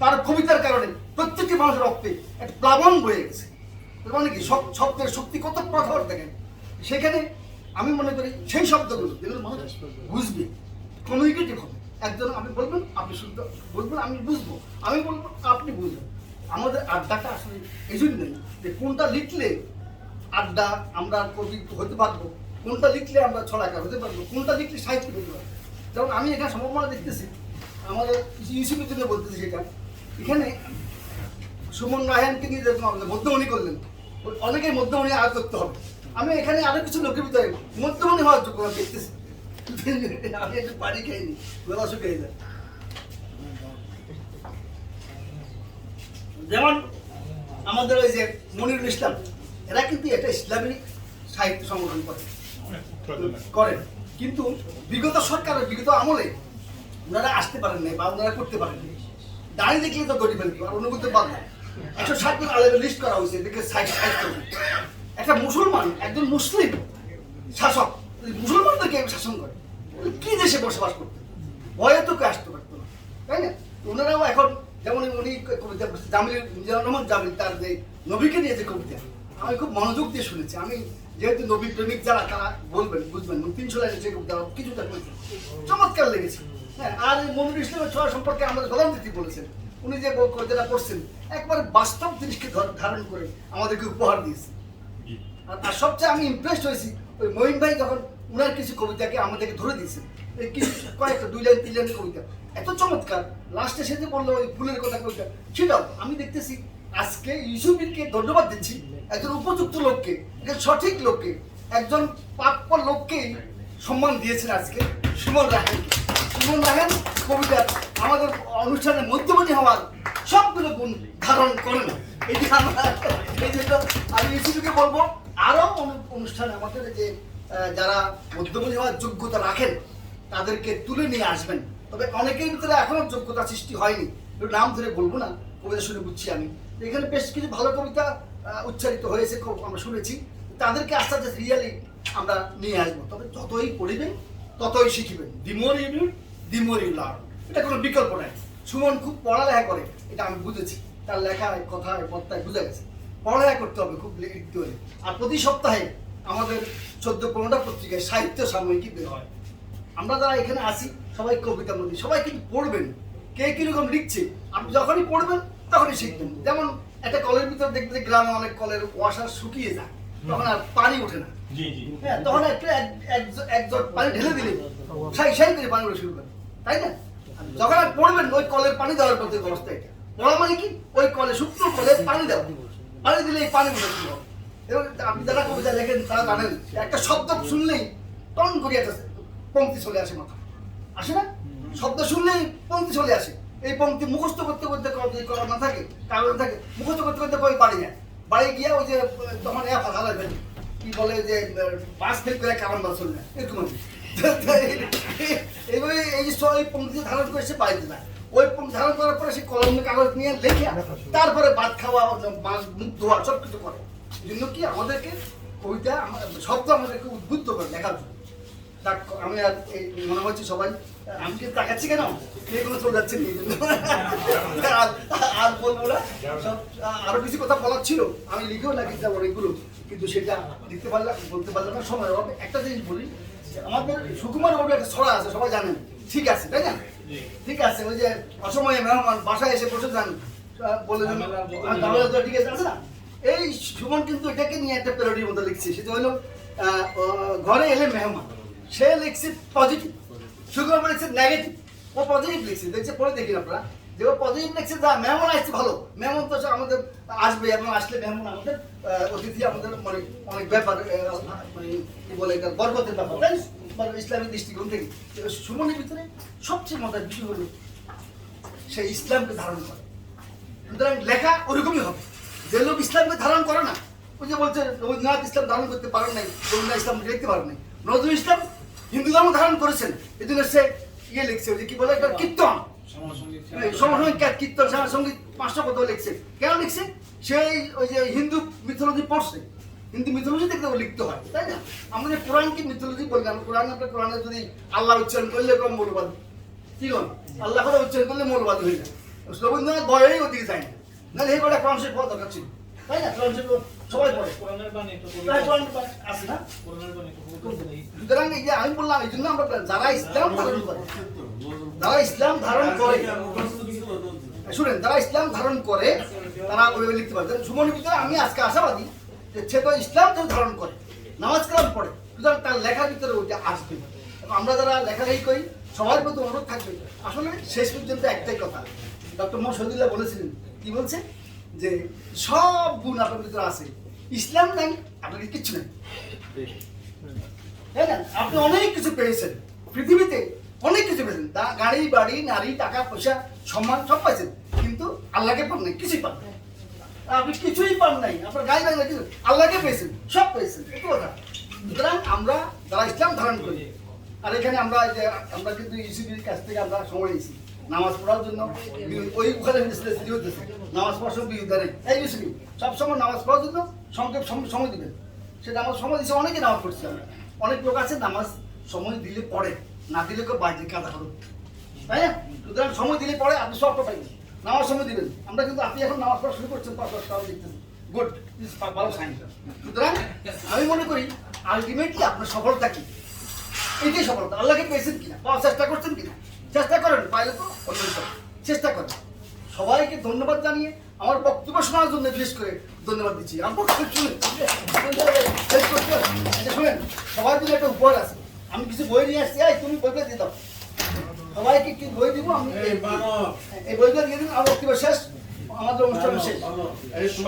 তার কবিতার কারণে প্রত্যেকটি মানুষের রক্তে একটা প্লাবন বয়ে গেছে। মানে কি? শব্দের শক্তি কত প্রখর দেখেন। সেখানে আমি মনে করি সেই শব্দগুলো যেগুলো মানুষ বুঝবে কমিউনিকেটিভ হবে। একজন আপনি বলবেন, আপনি শুদ্ধ বলবেন আমি বুঝব। আমি বলব, আপনি বুঝবেন। আমাদের আড্ডাটা আসলে এই জন্যই যে কোনটা লিখলে আড্ডা আমরা কবি হতে পারব, কোনটা লিখলে আমরা ছড়াকার হতে পারব, কোনটা লিখলে সাহিত্য হতে পারব। যেমন আমি এখানে সম্ভাবনা দেখতেছি আমাদের ইউসিপির জন্য বলতেছি সেটা এখানে সুমন রায়হানকে নিয়ে যেরকম আমাদের মধ্যমণি করলেন অনেকেই মধ্যমণি আয় করতে হবে। আমি এখানে আরও কিছু লোকের ভিতরে মধ্যমণি হওয়ার যোগ্য আমি দেখতেছি। আমি একটু পানি খাইনি গলা শুকিয়ে যায়। যেমন আমাদের ওই যে মনিরুল ইসলাম এরা কিন্তু একটা ইসলামী সাহিত্য সংগঠন করে। করেন। কিন্তু বিগত সরকারের বিগত আমলে ওনারা আসতে পারেন নাই বা ওনারা করতে পারেন নাই। দাঁড়িয়ে দেখলে তো গরিব কি আর অন্য করতে পারবে একশো ষাট জন আলেমের লিস্ট করা হয়েছে, দেখে একটা মুসলমান, একজন মুসলিম শাসক মুসলমানদেরকে শাসন করে। কি দেশে বসবাস করতে? ভয়ে তো কেউ আসতে পারতো না, তাই না? ওনারাও এখন যেমন উনি কবিতা জামিল রহমান জামিল তার যে নবীকে নিয়ে যে কবিতা, আমি খুব মনোযোগ দিয়ে শুনেছি। আমি যেহেতু নবী প্রেমিক যারা, তারা বলবেন, বুঝবেন, তিনশো লাইনের যে কবিতা, কিছুটা করেছে চমৎকার লেগেছে। আর মনির ইসলামের ছোঁয়া সম্পর্কে আমাদের প্রধানমন্ত্রী বলেছেন। উনি যে কবিতাটা পড়ছেন একবার বাস্তব জিনিসকে ধারণ করে আমাদেরকে উপহার দিয়েছে আর সবচেয়ে আমি ইমপ্রেসড হয়েছি ওই মহিন ভাই যখন উনার কিছু কবিতাকে আমাদেরকে ধরে দিয়েছেন এই কিছু কয়েকটা দুই লাইন তিন লাইনের কবিতা। এত চমৎকার। লাস্টে সে যে বলল ওই ফুলের কথা কবিতা সেটাও আমি দেখতেছি আজকে ইউসুফিরকে ধন্যবাদ দিচ্ছি একজন উপযুক্ত লোককে একজন সঠিক লোককে একজন প্রাপ্য লোককে সম্মান দিয়েছেন আজকে সুমন রাহানকে সুমন রাহান কবিতা আমাদের অনুষ্ঠানের মধ্যমণি হওয়ার সবগুলো গুণ ধারণ করে না এই যে এই জন্য আমি ইউসুফকে বলব, আরও অনু- অনুষ্ঠানে আমাদের যে যারা মধ্যমণি হওয়ার যোগ্যতা রাখেন, তাদেরকে তুলে নিয়ে আসবেন। তবে অনেকের ভিতরে এখনও যোগ্যতা সৃষ্টি হয়নি। একটু নাম ধরে বলব না, কবিতা শুনে বুঝছি আমি। এখানে বেশ কিছু ভালো কবিতা উচ্চারিত হয়েছে আমরা শুনেছি। তাদেরকে আস্তে আস্তে রিয়ালি আমরা নিয়ে আসব। তবে যতই পড়িবেন, ততই শিখিবেন। The more read the more you learn এটা কোনো বিকল্প নাই। সুমন খুব পড়ালেখা করে এটা আমি বুঝেছি। তার লেখায় কথায় বর্তায় বুঝে গেছে। পড়ালেখা করতে হবে খুব লিখতে হলে। আর প্রতি সপ্তাহে আমাদের চোদ্দ পনেরোটা পত্রিকায় সাহিত্য সাময়িকী বের হয়। আমরা যারা এখানে আসি সবাই কবিতা বলি সবাই কিন্তু পড়বেন। কে কীরকম লিখছে আপনি যখনই পড়বেন তখনই শিখবেন। যেমন একটা কলের ভিতর দেখবে যে গ্রামে অনেক কলের ওয়াশার শুকিয়ে যায় তখন আর পানি ওঠে না। হ্যাঁ তখন একটা এক- এক পানি ঢেলে দিলে সাই সাই করে পানি ওঠা শুরু করে। তাই না? যখন পড়বেন ওই কলের পানি দেওয়ার মতো অবস্থা এটা। পড়া মানে কি? ওই কলে, শুকনো কলে পানি দেওয়া পানি দিলে এই পানি হবে? এবং আপনি যারা কবিতা লেখেন, তারা জানেন, একটা শব্দ শুনলেই টন করে একটা পঙ্ক্তি চলে আসে মাথা আসে না? শব্দ শুনলেই পঙ্ক্তি চলে আসে। এই পঙ্ক্তি মুখস্থ করতে করতে করা না থাকে, কাগজ থাকে, মুখস্থ করতে করতে কই বাড়ি যায়? বাড়ি গিয়ে ওই যে তখন এ ফাঁকা লাগবে কি বলে যে পাঁচ থেকে করে কারণ বাঁচল না এরকম এইভাবে এই যে এই পঙ্ক্তি ধারণ করে সে বাড়িতে না ওই পঙ্ক্তি ধারণ করার পরে সে কলম কাগজ নিয়ে লেখে, তারপরে ভাত খাওয়া মাছ, মুখ, ধোয়া সব কিছু করে। জন্য কি আমাদেরকে কবিতা শব্দ আমাদেরকে উদ্বুদ্ধ করে লেখার জন্য। তাক আমি আর এই মনে হচ্ছে সবাই আমি কি তাকাচ্ছি কেন? এগুলো চলে যাচ্ছে আর বলব না। সব আরও কিছু কথা বলার ছিল। আমি লিখেও লাগিয়েছিলাম অনেকগুলো কিন্তু সেটা লিখতে পারলাম বলতে পারলাম না সময় অভাবে। একটা জিনিস বলি আমাদের সুকুমার বাবু একটা ছড়া আছে সবাই জানেন। ঠিক আছে তাই না? ঠিক আছে ওই যে অসময়ে মেহমান বাসায় এসে বসে যান বলে তাহলে ঠিক আছে না? এই সুমন কিন্তু এটাকে নিয়ে একটা প্যারোডির মতো লিখছে সেটা হলো ঘরে এলে মেহমান। সে লিখছে পজিটিভ সুকুমার লিখছে নেগেটিভ ও পজিটিভ লিখছে, দেখছে, পরে দেখি আপনারা যে ও পজিটিভ লিখছে, যা মেহমান আসছে, ভালো। মেহমান তো আমাদের আসবে, এবং আসলে মেহমান আমাদের অতিথি আমাদের মানে অনেক ব্যাপার মানে কি বলে গর্বতের ব্যাপার তাই? মানে ইসলামিক দৃষ্টিকোণ থেকে। সুমনের ভিতরে সবচেয়ে মজার বিষয় হলো, সে ইসলামকে ধারণ করে। সুতরাং লেখা ওরকমই হবে। যে লোক ইসলামকে ধারণ করে না, ওই যে বলছে, রবীন্দ্রনাথ ইসলাম ধারণ করতে পারেন নাই, রবীন্দ্রনাথ ইসলাম লিখতে পারেন নাই। নজরুল ইসলাম হিন্দু ধর্ম ধারণ করেছেন। এই সে ইয়ে লিখছে কি বলে কীর্তন। সমসাময়িক কীর্তন সারা সংগীত পাঁচটা কথা লিখছে। কেন লিখছে? সেই ওই যে হিন্দু মিথোলজি পড়ছে। হিন্দু মিথোলজি থেকে লিখতে হয়, তাই না? আমাদের কোরআনকে মিথোলজি বললাম, কোরআন আপনার কোরআনে যদি আল্লাহ উচ্চারণ করলে কম মৌলবাদ। কি কন আল্লাহ কথা উচ্চারণ করলে মৌলবাদ হয়ে যায়। রবীন্দ্রনাথ বয়েই ওদিকে যায় না। নাহলে এই কটা কোরআন শরীফ পড়া দরকার ছিল। তাই না? কোরআন শরীফ সবাই পড়ে। কোরআনের বাণী একটু তাই দাও। কোরআন আছে না? কোরআনের বাণী একটু সুতরাং এই যে আমি বললাম এই জন্য আমরা যারা ইসলাম ধারণ করে যারা ইসলাম ধারণ করে শুনেন যারা ইসলাম ধারণ করে তারা ওইভাবে লিখতে পারে। যেমন সুমনের ভিতরে আমি আজকে আশাবাদী যে সে তো ইসলাম তো ধারণ করে নামাজ কালাম পড়ে সুতরাং তার লেখার ভিতরে ওইটা আসবে। এবং আমরা যারা লেখালেখি করি সবার প্রতি অনুরোধ থাকবে আসলে শেষ পর্যন্ত একটাই কথা। ডক্টর মোহাম্মদ শহীদুল্লাহ বলেছিলেন কি বলছে? যে সব গুণ আপনার ভিতরে আছে। ইসলাম নাই আপনার কাছে কিচ্ছু নেই। তাই না? আপনি অনেক কিছু পেয়েছেন। পৃথিবীতে অনেক কিছু পেয়েছেন। তা গাড়ি, বাড়ি, নারী, টাকা, পয়সা, সম্মান সব পাইছেন। কিন্তু আল্লাহকে পান নাই, কিছুই পান নাই। আপনি কিছুই পান নাই। আপনার গাড়ি বাড়ি কিছু আল্লাহকে পেয়েছেন, সব পেয়েছেন। একটু কথা। সুতরাং আমরা যারা ইসলাম ধারণ করি, আর এখানে আমরা আমরা কিন্তু ইসিবির কাছ থেকে আমরা সময় নিয়েছি। নামাজ পড়ার জন্য ওই ওখানে ফেসিলিটি হতেছে নামাজ পড়ার সময় বিরুদ্ধে নেই। এই ইসিবি সবসময় নামাজ পড়ার জন্য সংক্ষেপ সময় দিবেন। সেটা আমার সময় দিচ্ছে অনেকে নামাজ পড়ছে। আমরা অনেক লোক আছে নামাজ সময় দিলে পড়ে, না দিলে কেউ বাইরে কাদা করো তাই না? সুতরাং সময় দিলে পড়ে, আপনি সবটা পাইবেন নামাজ সময় দিবেন। আমরা কিন্তু, আপনি এখন নামাজ পড়া শুরু করছেন, পাঁচ দশটা দেখতেছেন। গুড ভালো সাইন সুতরাং আমি মনে করি আলটিমেটলি আপনার সফলতা কি? এটাই সফলতা। আল্লাহকে পেয়েছেন কিনা? পাওয়ার চেষ্টা করছেন কিনা? চেষ্টা করেন পাইলে তো চেষ্টা করেন। সবাইকে ধন্যবাদ জানিয়ে আমার বক্তব্য শোনার জন্য বিশেষ করে ধন্যবাদ দিচ্ছি। আমার বক্তব্য। আচ্ছা, শুনেন। সবার জন্য একটা উপহার আছে। আমি কিছু বই নিয়ে আসছি। তুমি বইটা দিয়ে দাও। সবাইকে কি বই দিব আমি এই বইটা দিয়ে দিন। আমার বক্তব্য শেষ। আমাদের অনুষ্ঠান শেষ।